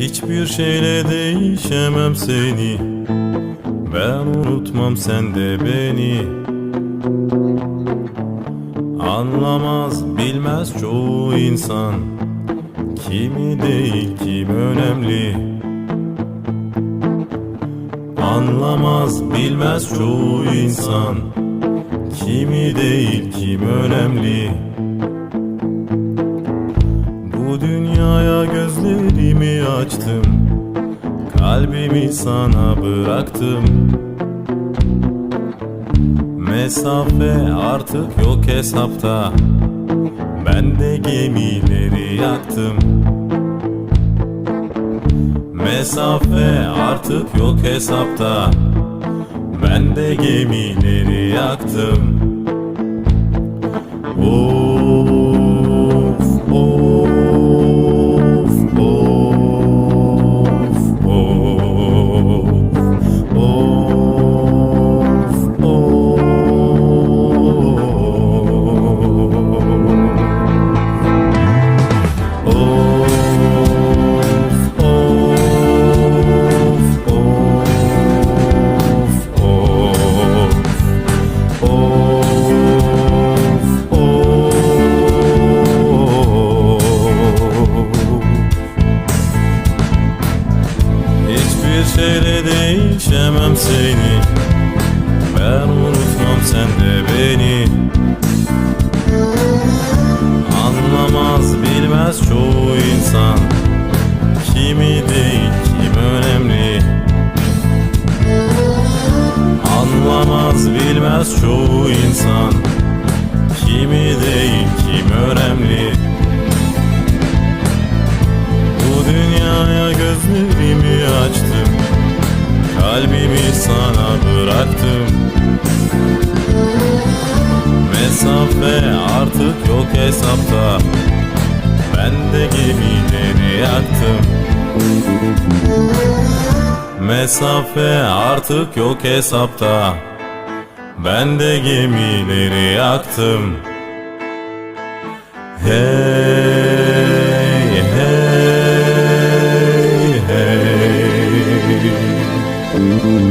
Hiçbir şeyle değişemem seni. Ben unutmam sen de beni. Anlamaz bilmez çoğu insan. Kimi değil kim önemli. Anlamaz bilmez çoğu insan. Kimi değil kim önemli gözlerimi açtım Kalbimi sana bıraktım. Mesafe artık yok hesapta Ben de gemileri yaktım. Mesafe artık yok hesapta Ben de gemileri yaktım. Of şeyle değişemem seni. Ben unutmam sen de beni. Anlamaz bilmez çoğu insan. Kimi değil kim önemli? Anlamaz bilmez çoğu insan. Kimi değil kim önemli? Bu dünyaya gözlerimi açtım Kalbimi sana bıraktım. Mesafe artık yok hesapta. Ben de gemileri yaktım. Mesafe artık yok hesapta. Ben de gemileri yaktım. Hey Hey.